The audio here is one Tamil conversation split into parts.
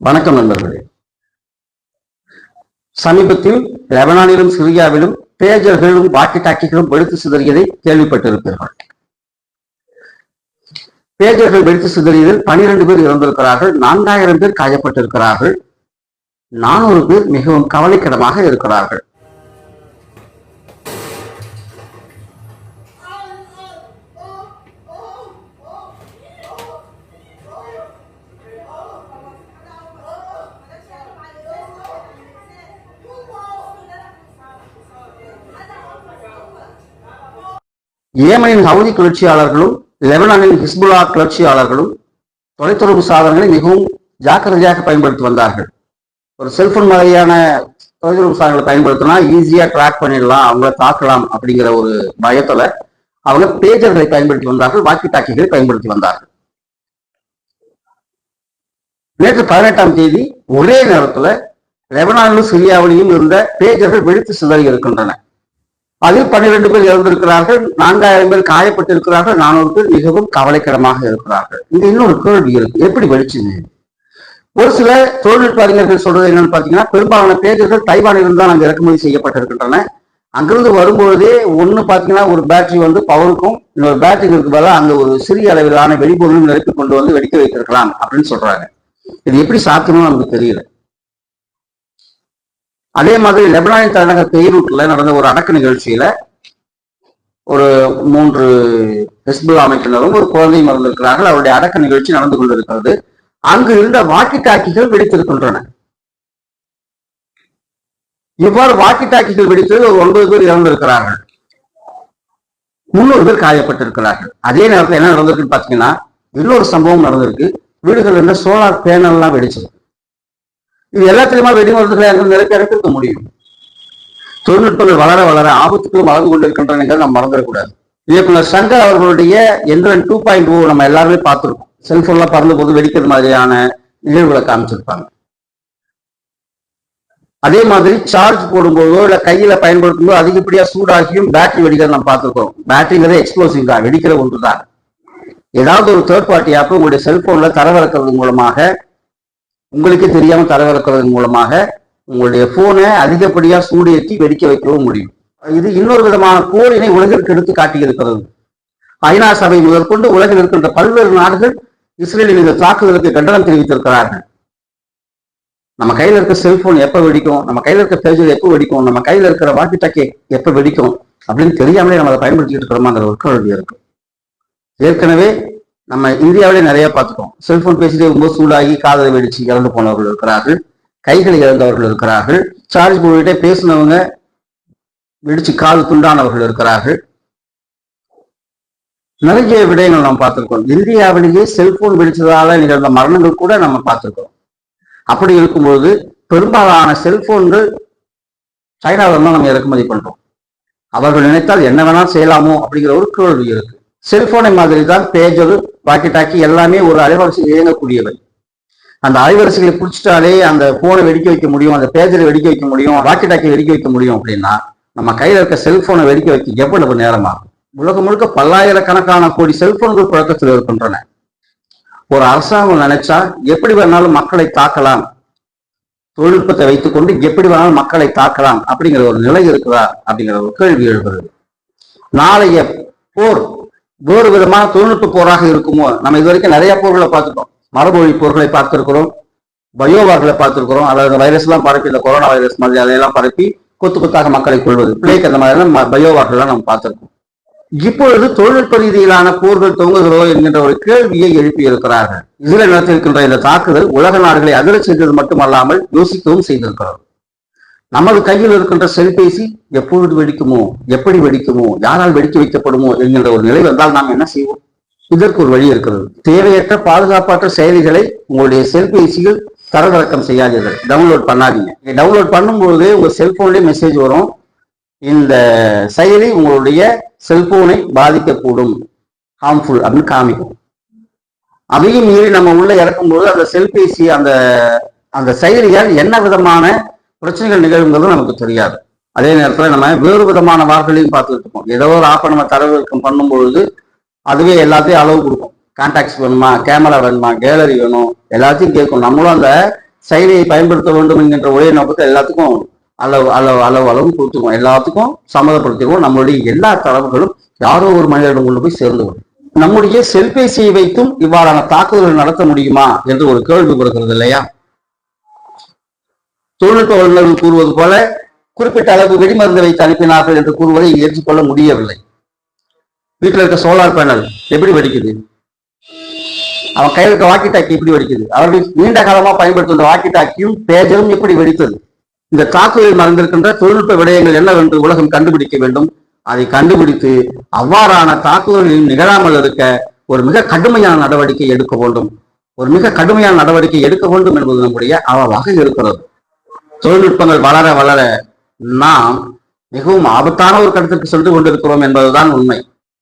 வணக்கம் நண்பர்களே. சமீபத்தில் லெபனானிலும் சிரியாவிலும் பேஜர்களும் வாக்கி டாக்கிகளும் வெடித்து சிதறியதை கேள்விப்பட்டிருப்பீர்கள் பேஜர்கள் வெடித்து சிதறியதில் பனிரெண்டு பேர் இறந்திருக்கிறார்கள் நான்காயிரம் பேர் காயப்பட்டிருக்கிறார்கள் நானூறு பேர் மிகவும் கவலைக்கிடமாக இருக்கிறார்கள். ஏமனின் ஹவுதி கிளர்ச்சியாளர்களும் லெபனானின் ஹிஸ்புல்லா கிளர்ச்சியாளர்களும் தொலைத்தொடர்பு சாதனங்களை மிகவும் ஜாக்கிரதையாக பயன்படுத்தி வந்தார்கள். ஒரு செல்போன் மாதிரியான தொலைத்தொடர்பு சாதனங்களை பயன்படுத்தினா ஈஸியாக ட்ராக் பண்ணிடலாம் அவங்கள தாக்கலாம் அப்படிங்கிற ஒரு பயத்தில் அவங்க பேஜர்களை பயன்படுத்தி வந்தார்கள் வாக்கி டாக்கிகளை பயன்படுத்தி வந்தார்கள். நேற்று பதினெட்டாம் தேதி ஒரே நேரத்தில் லெபனானிலும் சிரியாவிலையும் இருந்த பேஜர்கள் வெடித்து சிதறி இருக்கின்றன. அதில் பன்னிரண்டு பேர் இறந்திருக்கிறார்கள் நான்காயிரம் பேர் காயப்பட்டிருக்கிறார்கள் நானூறு பேர் மிகவும் கவலைக்கிடமாக இருக்கிறார்கள். இங்க இன்னொரு கேள்வி இருக்கு. எப்படி வெடிச்சுது ஒரு சில தொழில்நுட்ப அறிஞர்கள் சொல்றது என்னன்னு பாத்தீங்கன்னா பெரும்பாலான பேஜர்கள் தைவானிலிருந்து தான் அங்கே இறக்குமதி செய்யப்பட்டிருக்கின்றன. அங்கிருந்து வரும்பொழுதே ஒண்ணு பாத்தீங்கன்னா ஒரு பேட்டரி வந்து பவருக்கும் இன்னொரு பேட்டரி இருக்கு பதிலாக அங்க ஒரு சிறிய அளவிலான வெடிபொருளும் நிரப்பி கொண்டு வந்து வெடிக்க வைத்திருக்கலாம் அப்படின்னு சொல்றாங்க. இது எப்படி சாத்தியமோ நமக்கு தெரியல. அதே மாதிரி லெபனானின் தலைநகர் பெய்ரூட்ல நடந்த ஒரு அடக்க நிகழ்ச்சியில ஒரு மூன்று ஹெஸ்புல் அமைப்பினரும் ஒரு குழந்தையும் இருந்திருக்கிறார்கள் அவருடைய அடக்க நிகழ்ச்சி நடந்து கொண்டிருக்கிறது. அங்கு இருந்த வாக்கி டாக்கிகள் வெடித்திருக்கின்றன. இவ்வாறு வாக்கி டாக்கிகள் வெடித்து ஒரு ஒன்பது பேர் இறந்திருக்கிறார்கள். முன்னூறு பேர் காயப்பட்டிருக்கிறார்கள். அதே நேரத்தில் என்ன நடந்திருக்குன்னு பாத்தீங்கன்னா இன்னொரு சம்பவம் நடந்திருக்கு. வீடுகள் என்ன சோலார் பேனல்லாம் வெடிச்சது. இது எல்லாத்திலுமா வெடிமருந்துகளை அங்கு நிரப்பி முடியும். தொழில்நுட்பங்கள் வளர வளர ஆபத்துக்களும் வளர்ந்து கொண்டிருக்கின்றன நம்ம மறந்துடக்கூடாது. இயக்குனர் சங்கர் அவர்களுடைய எந்திரன் டூ பாயிண்ட் ஓ நம்ம எல்லாருமே பார்த்துருக்கோம். செல்போன்ல பறந்த போது வெடிக்கிற மாதிரியான நிகழ்வுகளை காமிச்சிருப்பாங்க. அதே மாதிரி சார்ஜ் போடும்போதோ இல்லை கையில பயன்படுத்தும் போது அதிகப்படியா சூடாகியும் பேட்டரி வெடிக்கிறத நம்ம பார்த்துருக்கோம். பேட்டரிங்கிறதே எக்ஸ்ப்ளோசிவ் தான் வெடிக்கிற ஒன்று தான் ஏதாவது ஒரு தேர்ட் பார்ட்டி ஆப் உங்களுடைய செல்போன்ல தரவிறக்கிறது மூலமாக உங்களுக்கே தெரியாம தரவிறக்குறதன் மூலமாக உங்களுடைய போனை அதிகப்படியா சூடேற்றி வெடிக்க வைக்கவும் முடியும். இது இன்னொரு விதமான போரினை உலகிற்கு எடுத்து காட்டியிருக்கிறது. ஐநா சபை முதற்கொண்டு உலகில் இருக்கின்ற பல்வேறு நாடுகள் இஸ்ரேலில் இந்த தாக்குதலுக்கு கண்டனம் தெரிவித்திருக்கிறார்கள். நம்ம கையில இருக்க செல்போன் எப்ப வெடிக்கும்? நம்ம கையில இருக்க பேஜர் எப்போ வெடிக்கும்? நம்ம கையில இருக்கிற வாக்கி டாக்கி எப்ப வெடிக்கும்? அப்படின்னு தெரியாமலே நம்ம அதை பயன்படுத்திட்டு இருக்கிறோமாங்கிற ஒரு கேள்வி இருக்கு. ஏற்கனவே நம்ம இந்தியாவிலே நிறைய பார்த்துக்கோம் செல்போன் பேசிட்டே ரொம்ப சூடாகி காதலை வெடிச்சு இறந்து போனவர்கள் இருக்கிறார்கள். கைகளை இழந்தவர்கள் இருக்கிறார்கள். சார்ஜ் போட்டுட்டே பேசினவங்க வெடிச்சு காது துண்டானவர்கள் இருக்கிறார்கள். நிறைய விடயங்கள் நாம் பார்த்திருக்கோம். இந்தியாவிலேயே செல்போன் வெடிச்சதால நிகழ்ந்த மரணங்கள் கூட நம்ம பார்த்திருக்கோம். அப்படி இருக்கும்போது பெரும்பாலான செல்போன்கள் சைனாவில் தான் நம்ம இறக்குமதி பண்றோம். அவர்கள் நினைத்தால் என்ன வேணாலும் செய்யலாமோ அப்படிங்கிற ஒரு கேள்வி இருக்கு. செல்போனை மாதிரி தான் பேஜர் பாக்கெட் டாக்கி எல்லாமே ஒரு அலைவரிசையில் இயங்கக்கூடியவை. அந்த அலைவரிசைகளை பிடிச்சிட்டாலே அந்த போனை வெடிக்க வைக்க முடியும் அந்த பேஜரை வெடிக்க வைக்க முடியும் வாக்கி ஆக்கி வெடிக்க வைக்க முடியும் அப்படின்னா நம்ம கையில இருக்க செல்போனை வெடிக்க வைக்க எவ்வளவு நேரமாகும்? உலகம் முழுக்க பல்லாயிரக்கணக்கான கோடி செல்போன்கள் புழக்கத்தில் இருக்கின்றன. ஒரு அரசாங்கம் நினைச்சா எப்படி வேணாலும் மக்களை தாக்கலாம்? தொழில்நுட்பத்தை வைத்துக்கொண்டு எப்படி வேணாலும் மக்களை தாக்கலாம்? அப்படிங்கிற ஒரு நிலை இருக்குதா? அப்படிங்கிற ஒரு கேள்வி எழுகிறது. நாளைய போர் வேறு விதமான தொழில்நுட்ப போராக இருக்குமோ? நம்ம இது வரைக்கும் நிறைய போர்களை பார்த்துட்டோம். மரபொழி போர்களை பார்த்திருக்கிறோம். பயோவார்களை பார்த்துருக்கிறோம். அதாவது வைரஸ் எல்லாம் பரப்பி இந்த கொரோனா வைரஸ் மாதிரி அதையெல்லாம் பரப்பி கொத்து கொத்தாக மக்களை கொள்வது. பிளேக் அந்த மாதிரிலாம் பயோவார்கள்லாம் நம்ம பார்த்துருக்கோம். இப்பொழுது தொழில்நுட்ப ரீதியிலான போர்கள் தொங்குகிறோ என்கின்ற ஒரு கேள்வியை எழுப்பி இருக்கிறார்கள். இஸ்ரேல் நடத்திருக்கின்ற இந்த தாக்குதல் உலக நாடுகளை அதிர செய்தது மட்டுமல்லாமல் யோசிக்கவும் செய்திருக்கிறது. நமது கையில் இருக்கின்ற செல்பேசி எப்பொழுது வெடிக்குமோ எப்படி வெடிக்குமோ யாரால் வெடிக்க வைக்கப்படுமோ என்கின்ற ஒரு நிலை வந்தால் நாம் என்ன செய்வோம்? இதற்கு ஒரு வழி இருக்கிறது. தேவையற்ற பாதுகாப்பற்ற செயலிகளை உங்களுடைய செல்பேசியில் தரவிறக்கம் செய்யாதீர்கள். டவுன்லோட் பண்ணாதீங்க. டவுன்லோட் பண்ணும்போது உங்க செல்போன்லேயே மெசேஜ் வரும். இந்த செயலி உங்களுடைய செல்போனை பாதிக்கக்கூடும். ஹார்ம்ஃபுல் அப்படின்னு காமிக்கும். அதையும் மீறி நம்ம உள்ள இறக்கும்போது அந்த செல்பேசி அந்த அந்த செயலியால் என்ன விதமான பிரச்சனைகள் நிகழுங்கிறதும் நமக்கு தெரியாது. அதே நேரத்தில் நம்ம வேறு விதமான வார்களையும் பார்த்துட்டு இருக்கோம். ஏதோ ஒரு ஆப்பை நம்ம தரவிறக்கம் பண்ணும் பொழுது அதுவே எல்லாத்தையும் அளவு கொடுக்கும். கான்டாக்ட்ஸ் வேணுமா? கேமரா வேணுமா? கேலரி வேணும்? எல்லாத்தையும் கேட்கும். நம்மளும் அந்த செயலியை பயன்படுத்த வேண்டும் என்கின்ற ஒரே நோக்கத்தை எல்லாத்துக்கும் அளவு அளவு அளவு அளவு கொடுத்துருவோம் எல்லாத்துக்கும் சம்மதப்படுத்திடுவோம் நம்மளுடைய எல்லா தரவுகளும் யாரோ ஒரு மனிதரிடம் கொண்டு போய் சேர்ந்து விடும் நம்முடைய செல்பேசியை வைத்தும் இவ்வாறான தாக்குதல்கள் நடத்த முடியுமா? என்று ஒரு கேள்வி வருகிறது இல்லையா? தொழில்நுட்ப வல்லுநர்கள் கூறுவது போல குறிப்பிட்ட அளவு வெடிமருந்து வைத்து அனுப்பினார்கள் என்று கூறுவதை ஏற்றுக்கொள்ள முடியவில்லை. வீட்டில் இருக்க சோலார் பேனல் எப்படி வெடிக்குது? அவன் கையில் இருக்க வாக்கி டாக்கி எப்படி வெடிக்குது? அவர்கள் நீண்ட காலமாக பயன்படுத்துகின்ற வாக்கி டாக்கியும் பேஜரும் எப்படி வெடித்தது? இந்த தாக்குதலில் மறந்திருக்கின்ற தொழில்நுட்ப விடயங்கள் என்னவென்று உலகம் கண்டுபிடிக்க வேண்டும். அதை கண்டுபிடித்து அவ்வாறான தாக்குதல்களில் நிகழாமல் இருக்க ஒரு மிக கடுமையான நடவடிக்கை எடுக்க வேண்டும். ஒரு மிக கடுமையான நடவடிக்கை எடுக்க வேண்டும் என்பது நம்முடைய அவவாக இருக்கிறது. தொழில்நுட்பங்கள் வளர வளர நாம் மிகவும் ஆபத்தான ஒரு கட்டத்திற்கு சென்று கொண்டிருக்கிறோம் என்பதுதான் உண்மை.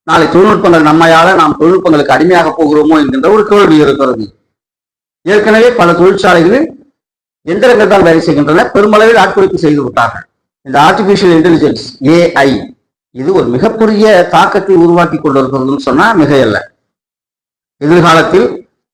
நாளை தொழில்நுட்பங்கள் நம்மையால நாம் தொழில்நுட்பங்களுக்கு அடிமையாக போகிறோமோ என்கின்ற ஒரு கேள்வி இருக்கிறது. ஏற்கனவே பல தொழிற்சாலைகளில் எந்திரங்கள் தான் வேலை செய்கின்றன பெருமளவில் ஆட்குறிப்பு செய்து விட்டார்கள். இந்த ஆர்டிபிஷியல் இன்டெலிஜென்ஸ் ஏஐ இது ஒரு மிகப்பெரிய தாக்கத்தை உருவாக்கி கொண்டிருக்கிறதுன்னு சொன்னா மிகையல்ல. எதிர்காலத்தில்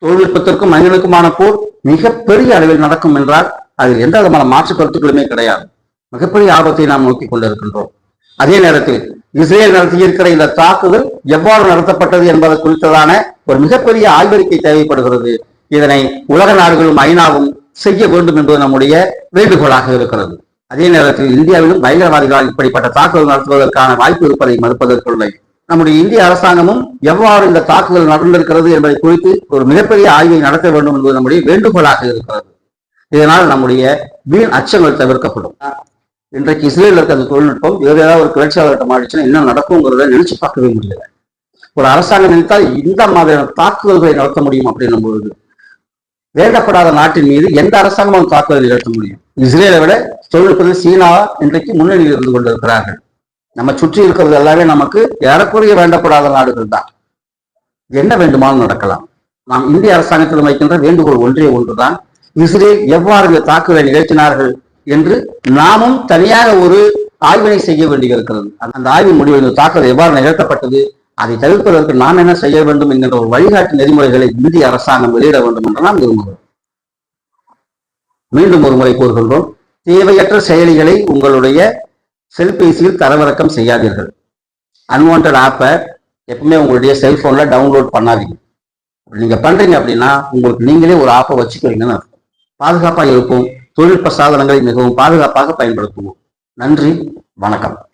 தொழில்நுட்பத்திற்கும் மனிதனுக்குமான போர் மிகப்பெரிய அளவில் நடக்கும் என்றால் அதில் எந்த விதமான மாற்று கருத்துக்களுமே கிடையாது. மிகப்பெரிய ஆபத்தை நாம் நோக்கி கொண்டிருக்கின்றோம். அதே நேரத்தில் இஸ்ரேல் நடத்தியிருக்கிற இந்த தாக்குதல் எவ்வாறு நடத்தப்பட்டது என்பது குறித்ததான ஒரு மிகப்பெரிய ஆய்வறிக்கை தேவைப்படுகிறது. இதனை உலக நாடுகளும் ஐநாவும் செய்ய வேண்டும் என்பது நம்முடைய வேண்டுகோளாக இருக்கிறது. அதே நேரத்தில் இந்தியாவிலும் பயங்கரவாதிகளால் இப்படிப்பட்ட தாக்குதல் நடத்துவதற்கான வாய்ப்பு இருப்பதை மறுப்பதற்கில்லை நம்முடைய இந்திய அரசாங்கமும் எவ்வாறு இந்த தாக்குதல் நடந்திருக்கிறது என்பதை குறித்து ஒரு மிகப்பெரிய ஆய்வை நடத்த வேண்டும் என்பது நம்முடைய வேண்டுகோளாக இருக்கிறது. இதனால் நம்முடைய வீண் அச்சங்கள் தவிர்க்கப்படும். இன்றைக்கு இஸ்ரேலில் இருக்க அந்த தொழில்நுட்பம் வேறு ஏதாவது ஒரு கிளர்ச்சியாளர்கிட்ட மாறிச்சுன்னா என்ன நடக்குங்கிறத நினைச்சு பார்க்கவே முடியல. ஒரு அரசாங்கம் நினைத்தால் இந்த மாதிரியான தாக்குதல்களை நடத்த முடியும் அப்படின்னும் பொழுது வேண்டப்படாத நாட்டின் மீது எந்த அரசாங்கமும் தாக்குதல் நிகழ்த்த முடியும். இஸ்ரேலை விட தொழில்நுட்பத்தில் சீனா இன்றைக்கு முன்னணியில் இருந்து கொண்டிருக்கிறார்கள். நம்ம சுற்றி இருக்கிறது எல்லாமே நமக்கு ஏறக்குறைய வேண்டப்படாத நாடுகள் தான். என்ன வேண்டுமானாலும் நடக்கலாம். நாம் இந்திய அரசாங்கத்தில் வைக்கின்ற வேண்டுகோள் ஒன்றே ஒன்றுதான். இஸ்ரேல் எவ்வாறு இந்த தாக்குதலை நிகழ்த்தினார்கள் என்று நாமும் தனியாக ஒரு ஆய்வினை செய்ய வேண்டியிருக்கிறது. அந்த ஆய்வின் முடிவில் இந்த தாக்குதல் எவ்வாறு நிகழ்த்தப்பட்டது அதை தவிர்ப்பதற்கு நாம் என்ன செய்ய வேண்டும் என்கின்ற ஒரு வழிகாட்டு நெறிமுறைகளை இந்திய அரசாங்கம் வெளியிட வேண்டும் என்று நாம் விரும்புகிறோம் மீண்டும் ஒரு முறை கூறுகின்றோம் தேவையற்ற செயலிகளை உங்களுடைய செல்பேசியில் தரவிறக்கம் செய்யாதீர்கள். அன்வான்ட் ஆப்பை எப்பவுமே உங்களுடைய செல்போன்ல டவுன்லோட் பண்ணாதீங்க. நீங்க பண்றீங்க அப்படின்னா உங்களுக்கு நீங்களே ஒரு ஆப்பை வச்சுக்கிறீங்கன்னு அர்த்தம். பாதுகாப்பாக இருக்கும் தொழில்நுட்ப சாதனங்களை மிகவும் பாதுகாப்பாக பயன்படுத்துவோம். நன்றி வணக்கம்.